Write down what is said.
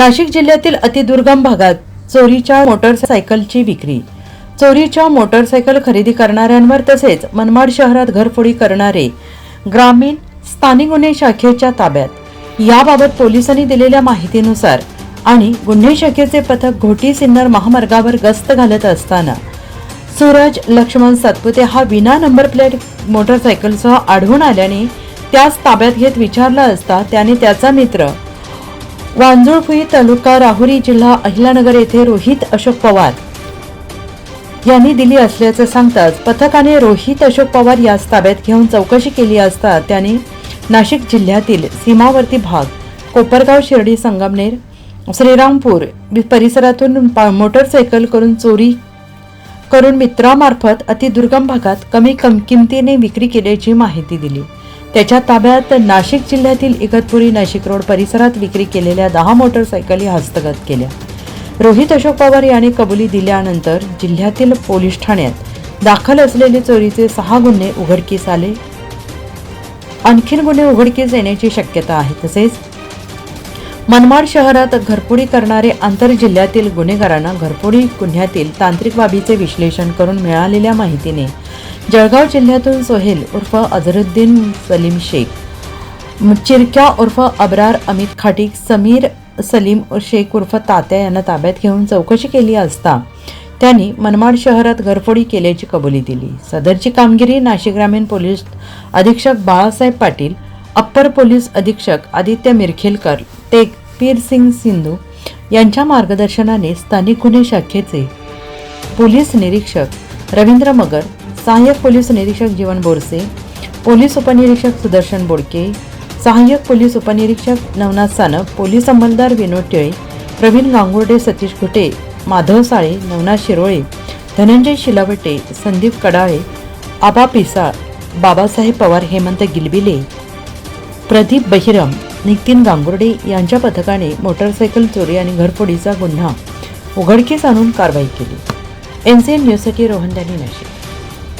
नाशिक जिल्ह्यातील अतिदुर्गम भागात चोरीच्या मोटरसायकलची विक्री. चोरीच्या मोटरसायकल खरेदी करणाऱ्यांवर तसेच मनमाड शहरात घरफोडी करणारे ग्रामीण स्थानिक गुन्हे शाखेच्या ताब्यात. याबाबत पोलिसांनी दिलेल्या माहितीनुसार आणि गुन्हे शाखेचे पथक घोटी सिन्नर महामार्गावर गस्त घालत असताना सूरज लक्ष्मण सातपुते हा विना नंबर प्लेट मोटरसायकलसह आढळून आल्याने त्यास ताब्यात घेत विचारला असता त्याने त्याचा मित्र वांजुळफुई तालुका राहुरी जिल्हा अहिलानगर येथे रोहित अशोक पवार यांनी दिली असल्याचं सांगताच पथकाने रोहित अशोक पवार यास ताब्यात घेऊन चौकशी केली असता त्याने नाशिक जिल्ह्यातील सीमावर्ती भाग कोपरगाव शिर्डी संगमनेर श्रीरामपूर परिसरातून पा- मोटरसायकल करून चोरी करून मित्रामार्फत अतिदुर्गम भागात कमी कम किमतीने विक्री केल्याची माहिती दिली. त्याच्या ताब्यात नाशिक जिल्ह्यातील इगतपुरी नाशिक रोड परिसरात विक्री केलेल्या दहा मोटरसायकली हस्तगत केल्या. रोहित अशोक पवार याने कबुली दिल्यानंतर जिल्ह्यातील पोलीस ठाण्यात दाखल असलेले चोरीचे सहा गुन्हे उघडकीस आले. आणखीन गुन्हे उघडकीस येण्याची शक्यता आहे तसेच मनमाड शहरात घरफोडी करणारे आंतरजिल्ह्यातील गुन्हेगारांना घरफोडी गुन्ह्यातील तांत्रिक बाबीचे विश्लेषण करून मिळालेल्या माहितीने जळगाव जिल्ह्यातून सोहेल उर्फ अझरुद्दीन सलीम शेख चिरक्या उर्फ अब्रार अमित खाटीक समीर सलीम शेख उर्फ तात्या यांना ताब्यात घेऊन चौकशी केली असता त्यांनी मनमाड शहरात घरफोडी केल्याची कबुली दिली. सदरची कामगिरी नाशिक ग्रामीण पोलीस अधीक्षक बाळासाहेब पाटील अप्पर पोलीस अधीक्षक आदित्य मिरखेलकर टेक सिंग सिंधू यांच्या मार्गदर्शनाने स्थानिक गुन्हे शाखेचे पोलीस निरीक्षक रवींद्र मगर सहाय्यक पोलीस निरीक्षक जीवन बोरसे पोलीस उपनिरीक्षक सुदर्शन बोडके सहाय्यक पोलीस उपनिरीक्षक नवनाथ सानप पोलीस अंमलदार विनोद टिळे प्रवीण गांगुर्डे सतीश घुटे माधव साळे नवनाथ शिरोळे धनंजय शिलावटे संदीप कडाळे आबा पिसाळ बाबासाहेब पवार हेमंत गिलबिले प्रदीप बहिरम नितीन गांगुर्डे यांच्या पथकाने मोटरसायकल चोरी आणि घरफोडीचा गुन्हा उघडकीस आणून कारवाई केली. एन सी एन न्यूजसाठी रोहन दानी नाशिक.